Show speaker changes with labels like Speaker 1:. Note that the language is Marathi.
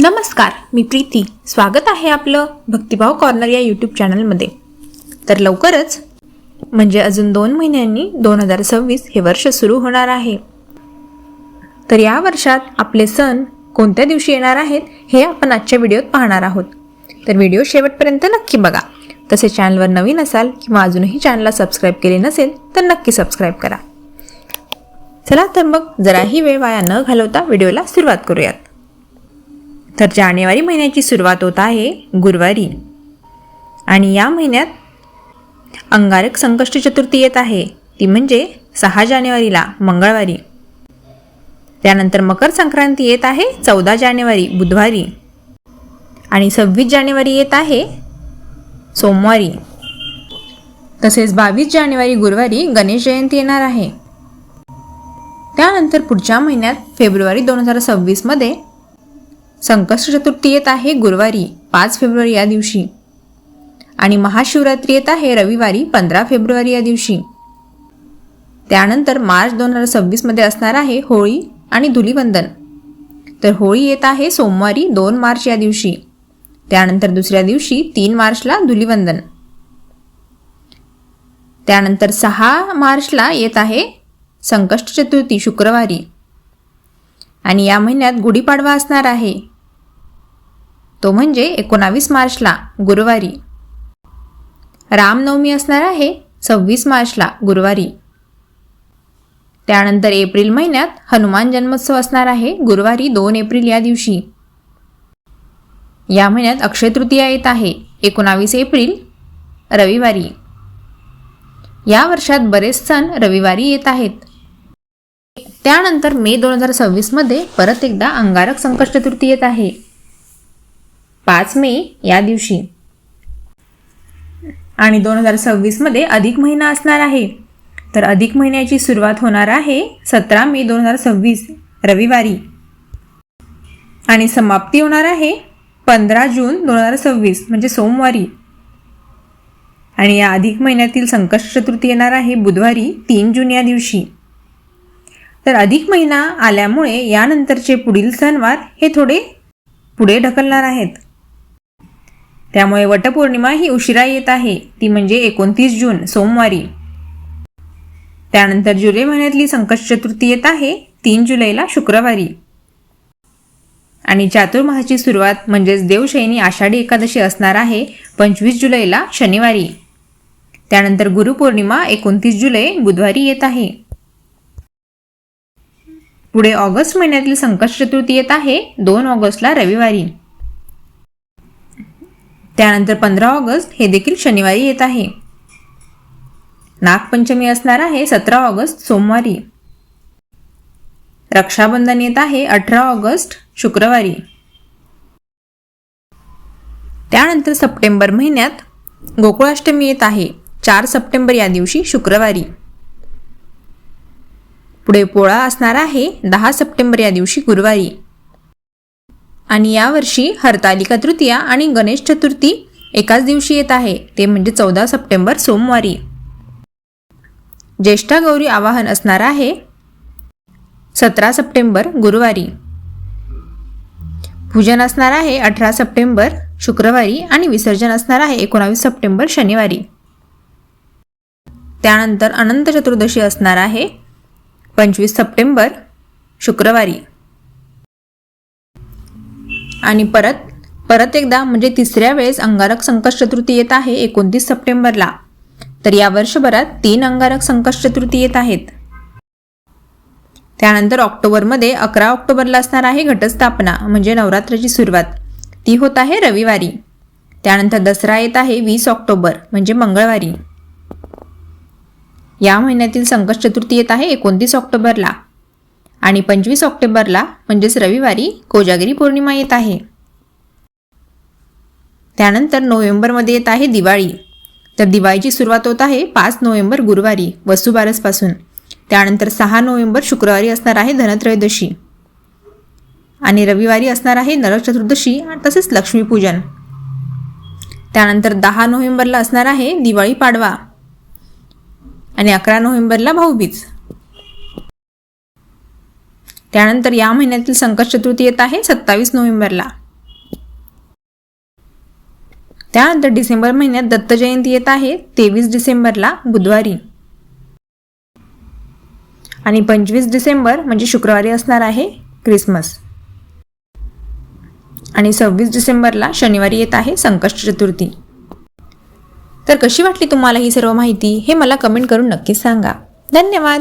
Speaker 1: नमस्कार मी प्रीती. स्वागत आहे आपलं भक्तिभाव कॉर्नर या यूट्यूब चॅनलमध्ये. तर लवकरच म्हणजे अजून दोन महिन्यांनी दोन हजार सव्वीस हे वर्ष सुरू होणार आहे. तर या वर्षात आपले सण कोणत्या दिवशी येणार आहेत हे आपण आजच्या व्हिडिओत पाहणार आहोत. तर व्हिडिओ शेवटपर्यंत नक्की बघा. तसे चॅनलवर नवीन असाल किंवा अजूनही चॅनलला सबस्क्राईब केले नसेल तर नक्की सबस्क्राईब करा. चला तर मग जराही वेळ वाया न घालवता व्हिडिओला सुरुवात करूयात. तर जानेवारी महिन्याची सुरुवात होत आहे गुरुवारी. आणि या महिन्यात अंगारक संकष्ट चतुर्थी येत आहे. ती म्हणजे सहा जानेवारीला मंगळवारी. त्यानंतर मकर संक्रांती येत आहे चौदा जानेवारी बुधवारी. आणि सव्वीस जानेवारी येत आहे सोमवारी. तसेच बावीस जानेवारी गुरुवारी गणेश जयंती येणार आहे. त्यानंतर पुढच्या महिन्यात फेब्रुवारी दोन हजार सव्वीसमध्ये संकष्ट चतुर्थी येत आहे गुरुवारी पाच फेब्रुवारी या दिवशी. आणि महाशिवरात्री येत आहे रविवारी पंधरा फेब्रुवारी या दिवशी. त्यानंतर मार्च दोन हजार सव्वीसमध्ये असणार आहे होळी आणि धुलीवंदन. तर होळी येत आहे सोमवारी दोन मार्च या दिवशी. त्यानंतर दुसऱ्या दिवशी तीन मार्चला धुलीवंदन. त्यानंतर सहा मार्चला येत आहे संकष्ट चतुर्थी शुक्रवारी. आणि या महिन्यात गुढीपाडवा असणार आहे. तो म्हणजे एकोणावीस मार्चला गुरुवारी. रामनवमी असणार आहे सव्वीस मार्चला गुरुवारी. त्यानंतर एप्रिल महिन्यात हनुमान जन्मोत्सव असणार आहे गुरुवारी दोन एप्रिल या दिवशी. या महिन्यात अक्षय तृतीया येत आहे एकोणावीस एप्रिल रविवारी. या वर्षात बरेच सण रविवारी येत आहेत. त्यानंतर मे दोन हजार सव्वीसमध्ये परत एकदा अंगारक संकष्ट चतुर्थी येत आहे. पाच मे या दिवशी. आणि दोन हजार सव्वीसमध्ये अधिक महिना असणार आहे. तर अधिक महिन्याची सुरुवात होणार आहे सतरा मे दोन हजार सव्वीस रविवारी. आणि समाप्ती होणार आहे पंधरा जून दोन हजार सव्वीस म्हणजे सोमवारी. आणि या अधिक महिन्यातील संकष्ट चतुर्थी येणार आहे बुधवारी तीन जून या दिवशी. तर अधिक महिना आल्यामुळे यानंतरचे पुढील सणवार हे थोडे पुढे ढकलणार आहेत. त्यामुळे वटपौर्णिमा ही उशिरा येत आहे. ती म्हणजे एकोणतीस जून सोमवारी. त्यानंतर जुलै महिन्यातली संकट चतुर्थी येत आहे तीन जुलैला शुक्रवारी. आणि चातुर्मासाची सुरुवात म्हणजेच देवशयनी आषाढी एकादशी असणार आहे पंचवीस जुलैला शनिवारी. त्यानंतर गुरुपौर्णिमा एकोणतीस जुलै बुधवारी येत आहे. पुढे ऑगस्ट महिन्यातील संकट चतुर्थी येत आहे. दोन ऑगस्टला रविवारी. त्यानंतर पंधरा ऑगस्ट हे देखील शनिवारी येत आहे. नागपंचमी असणार आहे सतरा ऑगस्ट सोमवारी. रक्षाबंधन येत आहे अठरा ऑगस्ट शुक्रवारी. त्यानंतर सप्टेंबर महिन्यात गोकुळाष्टमी येत आहे. चार सप्टेंबर या दिवशी शुक्रवारी. पुढे पोळा असणार आहे दहा सप्टेंबर या दिवशी गुरुवारी. आणि यावर्षी हरतालिका तृतीया आणि गणेश चतुर्थी एकाच दिवशी येत आहे ते म्हणजे चौदा सप्टेंबर सोमवारी. ज्येष्ठा गौरी आवाहन असणार आहे सतरा सप्टेंबर गुरुवारी. पूजन असणार आहे अठरा सप्टेंबर शुक्रवारी आणि विसर्जन असणार आहे एकोणावीस सप्टेंबर शनिवारी. त्यानंतर अनंत चतुर्दशी असणार आहे पंचवीस सप्टेंबर शुक्रवारी. आणि परत परत एकदा म्हणजे तिसऱ्या वेळेस अंगारक संकष्ट चतुर्थी येत आहे एकोणतीस सप्टेंबरला. तर या वर्षभरात तीन अंगारक संकष्ट चतुर्थी येत आहेत. त्यानंतर ऑक्टोबरमध्ये अकरा ऑक्टोबरला असणार आहे घटस्थापना म्हणजे नवरात्राची सुरुवात. ती होत आहे रविवारी. त्यानंतर दसरा येत आहे वीस ऑक्टोबर म्हणजे मंगळवारी. या महिन्यातील संकष्ट चतुर्थी येत आहे एकोणतीस ऑक्टोबरला. आणि पंचवीस ऑक्टोबरला म्हणजेच रविवारी कोजागिरी पौर्णिमा येत आहे. त्यानंतर नोव्हेंबरमध्ये येत आहे दिवाळी. तर दिवाळीची सुरुवात होत आहे पाच नोव्हेंबर गुरुवारी वसुबारसपासून. त्यानंतर सहा नोव्हेंबर शुक्रवारी असणार आहे धनत्रयोदशी. आणि रविवारी असणार आहे नरक चतुर्दशी तसेच लक्ष्मीपूजन. त्यानंतर दहा नोव्हेंबरला असणार आहे दिवाळी पाडवा. आणि अकरा नोव्हेंबरला भाऊबीज त्यानंतर या महिन्यातील संकट चतुर्थी येत आहे सत्तावीस नोव्हेंबरला. त्यानंतर डिसेंबर महिन्यात दत्त जयंती येत आहे तेवीस डिसेंबरला बुधवारी. आणि पंचवीस डिसेंबर म्हणजे शुक्रवारी असणार आहे क्रिसमस. आणि सव्वीस डिसेंबरला शनिवारी येत आहे संकष्ट चतुर्थी तर कशी वाटली तुम्हाला ही सर्व माहिती हे मला कमेंट करून नक्कीच सांगा. धन्यवाद.